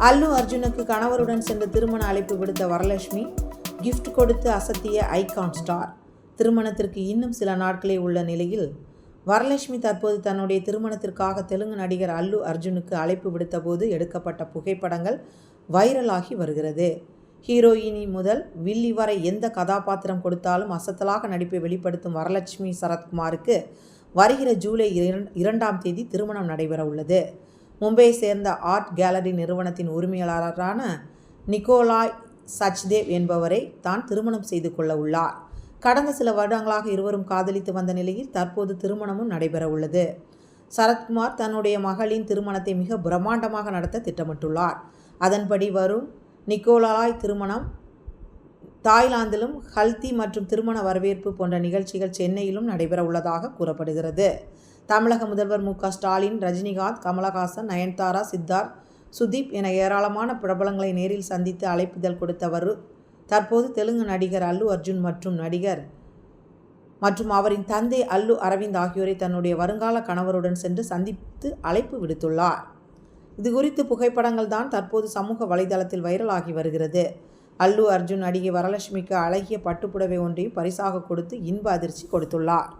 அல்லு அர்ஜுனுக்கு கணவருடன் சென்று திருமண அழைப்பு விடுத்த வரலட்சுமி கிஃப்ட் கொடுத்து அசத்திய ஐகான் ஸ்டார் திருமணத்திற்கு இன்னும் சில நாட்களே உள்ள நிலையில் வரலட்சுமி தற்போது தன்னுடைய திருமணத்திற்காக தெலுங்கு நடிகர் அல்லு அர்ஜுனுக்கு அழைப்பு விடுத்தபோது எடுக்கப்பட்ட புகைப்படங்கள் வைரலாகி வருகிறது. ஹீரோயினி முதல் வில்லி வரை எந்த கதாபாத்திரம் கொடுத்தாலும் அசத்தலாக நடிப்பை வெளிப்படுத்தும் வரலட்சுமி சரத்குமாருக்கு வருகிற ஜூலை இரண்- இரண்டாம் தேதி திருமணம் நடைபெற உள்ளது மும்பையை சேர்ந்த ஆர்ட் கேலரி நிறுவனத்தின் உரிமையாளரான நிக்கோலாய் சச்தேவ் என்பவரை தான் திருமணம் செய்து கொள்ள உள்ளார். கடந்த சில வருடங்களாக இருவரும் காதலித்து வந்த நிலையில் தற்போது திருமணமும் நடைபெற உள்ளது. சரத்குமார் தன்னுடைய மகளின் திருமணத்தை மிக பிரம்மாண்டமாக நடத்த திட்டமிட்டுள்ளார். அதன்படி வரும் நிக்கோலாய் திருமணம் தாய்லாந்திலும் ஹல்தி மற்றும் திருமண வரவேற்பு போன்ற நிகழ்ச்சிகள் சென்னையிலும் நடைபெற உள்ளதாக கூறப்படுகிறது. தமிழக முதல்வர் மு க ஸ்டாலின் ரஜினிகாந்த் கமலஹாசன் நயன்தாரா சித்தார்த் சுதீப் என ஏராளமான பிரபலங்களை நேரில் சந்தித்து அழைப்புதல் கொடுத்தவர். தற்போது தெலுங்கு நடிகர் அல்லு அர்ஜுன் மற்றும் நடிகர் மற்றும் அவரின் தந்தை அல்லு அரவிந்த் ஆகியோரை தன்னுடைய வருங்கால கணவருடன் சென்று சந்தித்து அழைப்பு விடுத்துள்ளார். இது குறித்து புகைப்படங்கள் தான் தற்போது சமூக வலைதளத்தில் வைரலாகி வருகிறது. அல்லு அர்ஜுன் நடிகை வரலட்சுமிக்கு அழகிய பட்டுப்புடவை ஒன்றையும் பரிசாக கொடுத்து இன்ப அதிர்ச்சி கொடுத்துள்ளார்.